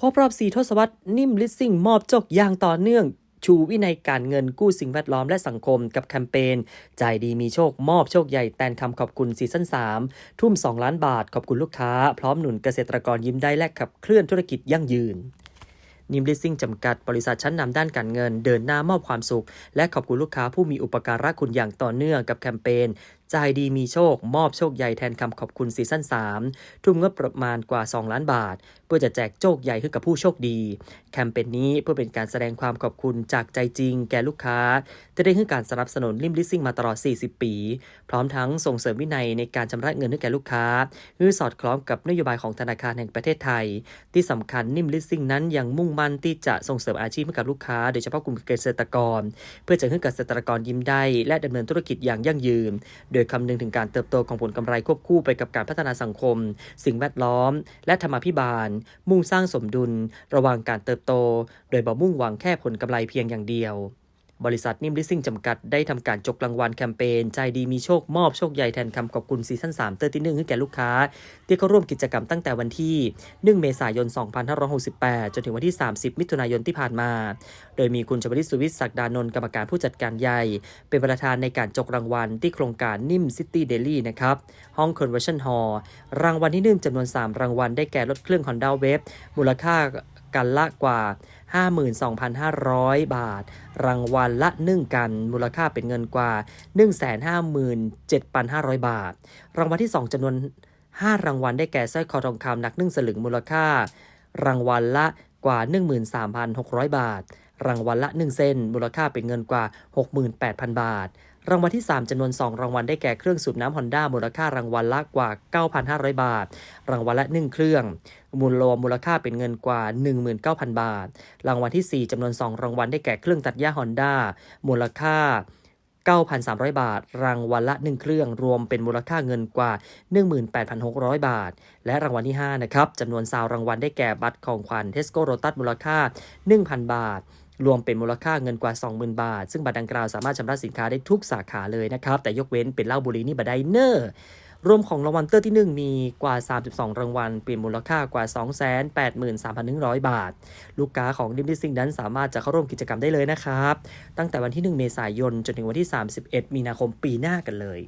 ครบรอบ4ทศวรรษนิ่มลิสซิ่งมอบจกอย่างต่อเนื่อง ชูวินัยการเงินกู้สิ่งแวดล้อมและสังคมกับแคมเปญจ่ายดีมีโชคมอบโชคใหญ่แตนคำขอบคุณซีซั่น3 ทุ่ม 2 ล้านบาทขอบคุณลูกค้า พร้อมหนุนเกษตรกรยิ้มได้และขับเคลื่อนธุรกิจยั่งยืนนิมลิสซิ่งจำกัดบริษัทชั้นนำด้านการเงิน เดินหน้ามอบความสุข และขอบคุณลูกค้าผู้มีอุปการะคุณอย่างต่อเนื่องกับแคมเปญ จดีมีโชค มอบโชคใหญ่แทนคำขอบคุณซีซั่น3 ทุ่มงบประมาณกว่า 2 ล้านบาท เพื่อจะแจกโชคใหญ่ให้กับผู้โชคดี แคมเปญนี้เพื่อเป็นการแสดงความขอบคุณจากใจจริง แก่ลูกค้าที่ได้ให้การสนับสนุนลิมลิสซิ่งมาตลอด 40 ปี พร้อมทั้งส่งเสริมวินัยในการชำระเงินให้แก่ลูกค้าเพื่อสอดคล้องกับนโยบายของธนาคารแห่งประเทศไทย ที่สำคัญนิ่มลิสซิ่งนั้นยังมุ่งมั่นที่จะส่งเสริมอาชีพให้กับลูกค้า โดยเฉพาะกลุ่มเกษตรกร เพื่อจะให้เกษตรกรยิ้มได้ และดำเนินธุรกิจอย่างยั่งยืน โดยคำนึงถึงการเติบโตของผลกำไรควบคู่ไปกับการพัฒนาสังคม สิ่งแวดล้อม และธรรมาภิบาล มุ่งสร้างสมดุล ระหว่างการเติบโต โดยบ่มุ่งหวังแค่ผลกำไรเพียงอย่างเดียว บริษัทนิ่มลิสซิ่งจำกัดได้ทำการจกรางวัลแคมเปญใจดีมีโชคมอบโชคใหญ่แทนคำขอบคุณซีซั่น3เตอร์ที่หนึ่งให้แก่ลูกค้า ที่เข้าร่วมกิจกรรมตั้งแต่วันที่ 1 เมษายน 2568 จนถึงวันที่ 30 มิถุนายนที่ผ่านมา โดยมีคุณชวลิตสุวิทย์ศักดานนท์กรรมการผู้จัดการใหญ่ เป็นประธานในการจกรางวัลที่โครงการนิ่มซิตี้เดลี่นะครับห้องคอนเวอร์ชันฮอลรางวัลที่หนึ่งจำนวน 3 รางวัลได้แก่รถเครื่อง Honda w a v มูลค่า กันละกว่า 52,500 บาท รางวัลละ 1 กัน มูลค่าเป็นเงินกว่า 157,500 บาท รางวัลที่ 2จำนวน 5 รางวัลได้แก่สร้อยคอทองคำหนัก1สลึงมูลค่า รางวัลละกว่า 13,600 บาท รางวัลละ 1เส้นมูลค่าเป็นเงินกว่า 68,000 บาท รางวัลที่ 3จำนวน 2 รางวัลได้แก่เครื่องสูบน้ำฮอนด้ามูลค่ารางวัลละกว่า 9,500 บาท รางวัลละ 1 เครื่อง มูลรวมมูลค่าเป็นเงินกว่า 19,000 บาท รางวัลที่ 4จำนวน 2 รางวัลได้แก่เครื่องตัดหญ้าฮอนด้ามูลค่า9,300 บาท รางวัลละ 1 เครื่อง รวมเป็นมูลค่าเงินกว่า 18,600 บาท และรางวัลที่ 5 นะครับจำนวนซาวรางวัลได้แก่บัตรของขวัญเทสโก้โรตัสมูลค่า 1,000 บาท รวมเป็นมูลค่าเงินกว่า 20,000 บาท ซึ่งบัตรดังกล่าวสามารถชำระสินค้าได้ทุกสาขาเลยนะครับ แต่ยกเว้นเป็นเหล้าบุหรี่นี่บัตรไดเนอร์รวมของรางวัลเตอร์ที่ 1 มีกว่า 32 รางวัล เป็นมูลค่ากว่า 283,100 บาท ลูกค้าของดิมดิซิงนั้นสามารถจะเข้าร่วมกิจกรรมได้เลยนะครับ ตั้งแต่วันที่ 1 เมษายน จนถึงวันที่ 31 มีนาคมปีหน้ากันเลย